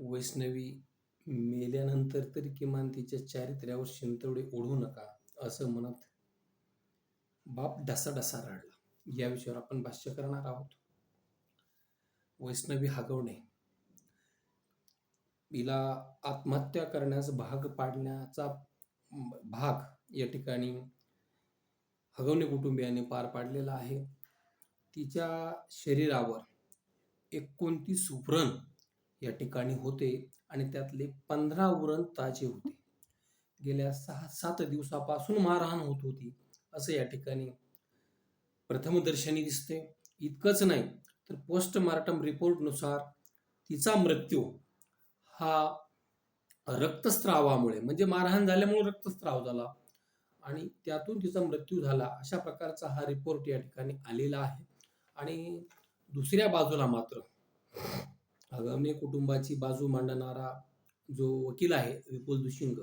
वैष्णवी मेल्यानंतर तरी किमान तिच्या चारित्र्यावर शिंतवडे ओढू नका असं म्हणत बाप ढसाढसा रडला. या विषयावर आपण भाष्य करणार आहोत. वैष्णवी हगवणे. हिला आत्महत्या करण्यास भाग पाडण्याचा भाग या ठिकाणी हगवणे कुटुंबियांनी पार पाडलेला आहे. तिच्या शरीरावर एकोणतीस व्रण या ठिकाणी होते आणि त्यातले पंधरा व्रण ताजे होते. गेल्या सहा सात दिवसापासून मारहाण होत होती असं या ठिकाणी प्रथमदर्शनी दिसते. इतकंच नाही तर पोस्टमार्टम रिपोर्टनुसार तिचा मृत्यू हा रक्तस्रावामुळे म्हणजे मारहाण झाल्यामुळे रक्तस्राव झाला आणि त्यातून तिचा मृत्यू झाला अशा प्रकारचा हा रिपोर्ट या ठिकाणी आलेला आहे. आणि दुसऱ्या बाजूला मात्र हगवणे कुटुंबाची बाजू मांडणारा जो वकील आहे विपुल दुशिंग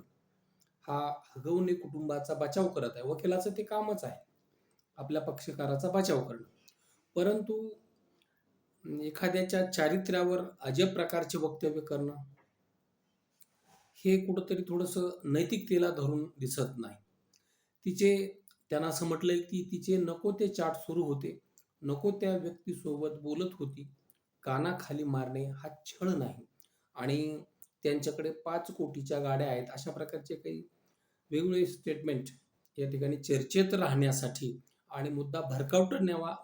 हा हगवणे कुटुंबाचा बचाव करत आहे. वकिलाचं ते कामच आहे. आपल्या पक्षकाराचा बचाव करणं. परंतु एखाद्याच्या चारित्र्यावर अजब प्रकारचे वक्तव्य करणं हे कुठंतरी थोडंसं नैतिकतेला धरून दिसत नाही. तिचे त्यांना असं म्हटलंय की तिचे नको ते चाट सुरू होते. नको त्या व्यक्तीसोबत बोलत होती. कानाखाली मारणे हा छळ नाही. आणि त्यांच्याकडे पाच कोटीच्या गाड्या आहेत अशा प्रकारचे काही वेगवेगळे स्टेटमेंट या ठिकाणी चर्चेत राहण्यासाठी आणि मुद्दा भरकावटून न्यावा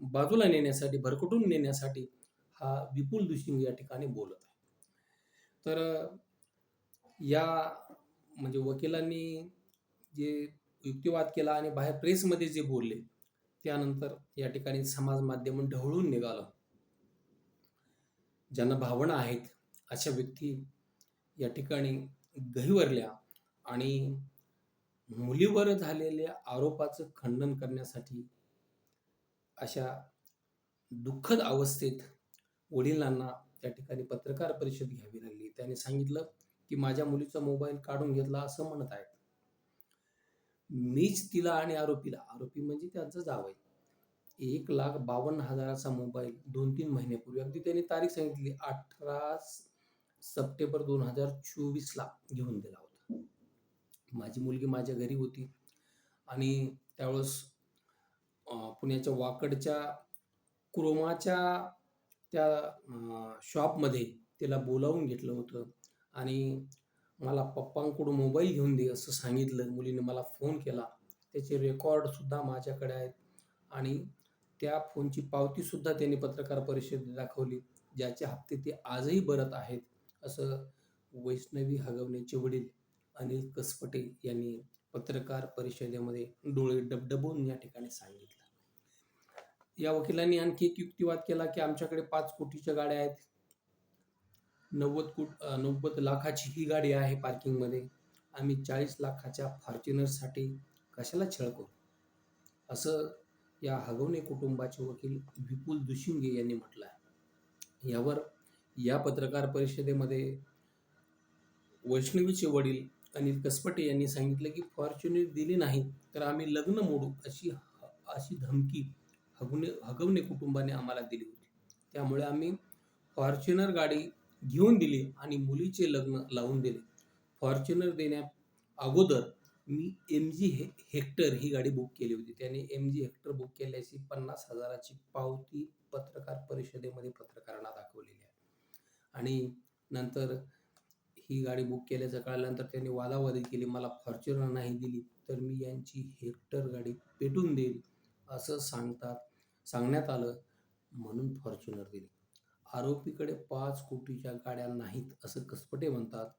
बाजूला नेण्यासाठी भरकटून नेण्यासाठी हा विपुल दुशिंग या ठिकाणी बोलत आहे. तर या म्हणजे वकिलांनी जे युक्तिवाद केला आणि बाहेर प्रेसमध्ये जे बोलले त्यानंतर या ठिकाणी समाज माध्यम ढवळून निघालं. ज्यांना भावना आहेत अशा व्यक्ती या ठिकाणी गहिवरल्या आणि मुलीवर झालेल्या आरोपाचं खंडन करण्यासाठी अशा दुःखद अवस्थेत वडिलांना त्या ठिकाणी पत्रकार परिषद घ्यावी लागली. त्याने सांगितलं की माझ्या मुलीचा मोबाईल काढून घेतला असं म्हणत आहेत. मीच तिला आणि आरोपीला. आरोपी म्हणजे त्यांचं जावई. आहे एक लाख बावन्न हजाराचा मोबाईल दोन तीन महिन्यापूर्वी. अगदी त्यांनी तारीख सांगितली अठरा सप्टेंबर दोन हजार चोवीसला घेऊन दिला होता. माझी मुलगी माझ्या घरी होती आणि त्यावेळेस पुण्याच्या वाकडच्या क्रोमाच्या त्या शॉपमध्ये तिला बोलावून घेतलं होतं आणि मला पप्पांकडून मोबाईल घेऊन दे असं सांगितलं. मुलीने मला फोन केला. त्याचे रेकॉर्डसुद्धा माझ्याकडे आहेत आणि त्या फोनची पावतीसुद्धा त्यांनी पत्रकार परिषदेत दाखवली ज्याचे हप्ते ते आजही भरत आहेत असं वैष्णवी हगवण्याचे वडील अनिल कसपटे यांनी पत्रकार परिषदेमध्ये डोळे डबडबून या ठिकाणी सांगितलं. या वकिलांनी आणखी एक युक्तिवाद केला की आमच्याकडे पाच कोटीच्या गाड्या आहेत. नव्वद कोट नव्वद लाखाची ही गाडी आहे पार्किंगमध्ये. आम्ही चाळीस लाखाच्या फॉर्च्युनरसाठी कशाला छळ करू? असं या हगवणे कुटुंबाचे वकील विपुल दुशिंगे यांनी म्हटलं आहे. यावर या पत्रकार परिषदेमध्ये वैष्णवीचे वडील अनिल कसपटे यांनी सांगितलं की फॉर्च्युनर दिली नाही तर आम्ही लग्न मोडू अशी अशी धमकी हगवणे हगवणे कुटुंबाने आम्हाला दिली होती. त्यामुळे आम्ही फॉर्च्युनर गाडी घेऊन दिली आणि मुलीचे लग्न लावून दिले. फॉर्च्युनर देण्या अगोदर मी एम जी हे हेक्टर ही गाडी बुक केली होती. त्याने एम जी हेक्टर बुक केल्याची पन्नास हजाराची पावती पत्रकार परिषदेमध्ये पत्रकारांना दाखवलेली आहे. आणि नंतर ही गाडी बुक केल्याचं कळल्यानंतर त्यांनी वादावादी केली. मला फॉर्च्युनर नाही दिली तर मी यांची हेक्टर गाडी पेटून देईल असं सांगतात सांगण्यात आलं म्हणून फॉर्च्युनर दिली. आरोपीकडे पाच कोटीच्या गाड्या नाहीत असं कसपटे म्हणतात.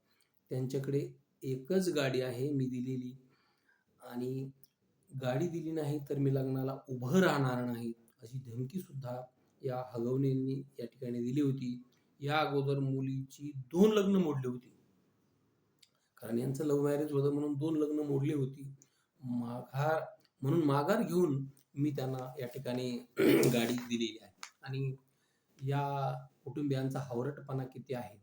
त्यांच्याकडे एकच गाडी आहे मी दिलेली. आणि गाडी दिली नाही तर मी लग्नाला उभं राहणार नाही अशी धमकी सुद्धा या हगवण्यांनी या ठिकाणी दिली होती. या अगोदर मुलीची दोन लग्न मोडली होती. कारण यांचं लव्ह मॅरेज होतं म्हणून दोन लग्न मोडली होती. माघार म्हणून माघार घेऊन मी त्यांना या ठिकाणी गाडी दिलेली आहे. आणि या कुटुंबियांचा हावरटपणा किती आहे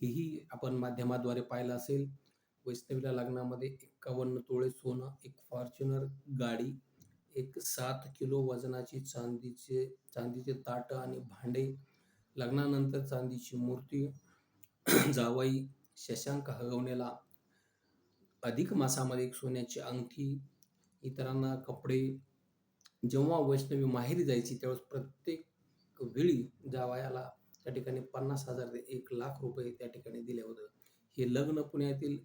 हेही आपण माध्यमाद्वारे पाहिलं असेल. वैष्णवीला लग्नामध्ये एक्कावन्न तोळे सोनं एक फॉर्च्युनर गाडी एक सात किलो वजनाची चांदीचे चांदीचे ताटं आणि भांडे. लग्नानंतर चांदीची मूर्ती जावाई शशांक हगवण्याला अधिक मासामध्ये एक सोन्याची अंगठी इतरांना कपडे. जेव्हा वैष्णवी माहेरी जायची त्यावेळेस प्रत्येक वेळी जावयाला त्या ठिकाणी पन्नास हजार ते एक लाख रुपये त्या ठिकाणी दिले होते. हे लग्न पुण्यातील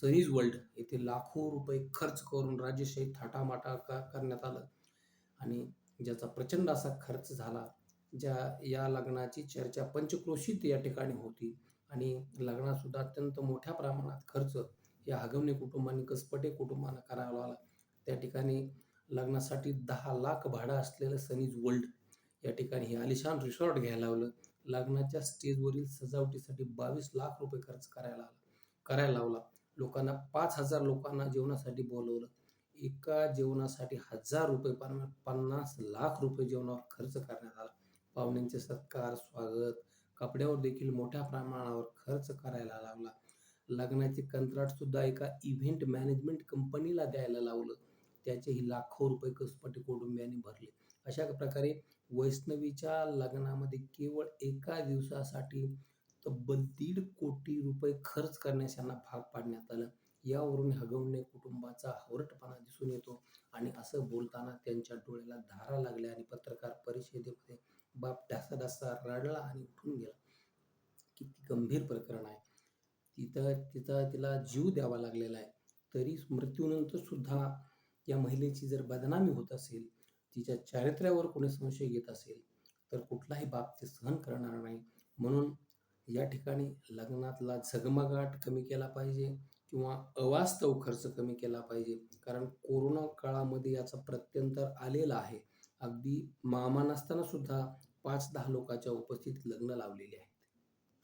सनीज वर्ल्ड येथे लाखो रुपये खर्च करून राजेशाही थाटामाटा का करण्यात आलं. आणि ज्याचा प्रचंड असा खर्च झाला ज्या या लग्नाची चर्चा पंचक्रोशीत या ठिकाणी होती आणि लग्नातसुद्धा अत्यंत मोठ्या प्रमाणात खर्च या हगवणे कुटुंबाने कसपटे कुटुंबानं करावा लागला त्या ठिकाणी लग्नासाठी दहा लाख भाडं असलेलं सनीज वर्ल्ड या ठिकाणी हे आलिशान रिसॉर्ट घ्यायला लावलं. लग्नाच्या स्टेजवरील सजावटीसाठी बावीस लाख रुपये खर्च करायला आला करायला लावला. लोकांना पाच हजार लोकांना जेवणासाठी बोलवलं. एका जेवणासाठी हजार रुपये पन्नास लाख रुपये जेवणावर खर्च करण्यात आला. पाहुण्यांचे सत्कार स्वागत कपड्यावर देखील मोठ्या प्रमाणावर खर्च करायला लावला लग्नाचे कंत्राट सुद्धा एका इव्हेंट मॅनेजमेंट कंपनीला द्यायला लावलं. त्याचेही लाखो रुपये कसपटी कुटुंबियांनी भरले. अशा प्रकारे वैष्णवीच्या लग्नामध्ये केवळ एका दिवसासाठी तब्बल दीड कोटी रुपये खर्च करण्यास यांना भाग पाडण्यात आलं. यावरून हगवणे कुटुंबाचा हवरटपणा दिसून येतो आणि असं बोलताना त्यांच्या डोळ्याला धारा लागल्या आणि पत्रकार परिषदेमध्ये बाप ढासा ढासा रडला आणि उठून गेला. किती गंभीर प्रकरण आहे. तिथं तिथं तिला जीव द्यावा लागलेला आहे. तरी मृत्यूनंतर सुद्धा या महिलेची जर बदनामी होत असेल तिच्या चारित्र्यावर कोणी संशय घेत असेल तर कुठलाही बाब ते सहन करणार नाही. म्हणून या ठिकाणी लग्नातला झगमगाट कमी केला पाहिजे किंवा अवास्तव खर्च कमी केला पाहिजे. कारण कोरोना काळामध्ये याचा प्रत्यंतर आलेला आहे. अगदी मामा नसताना सुद्धा पाच दहा लोकांच्या उपस्थितीत लग्न लावलेले आहे.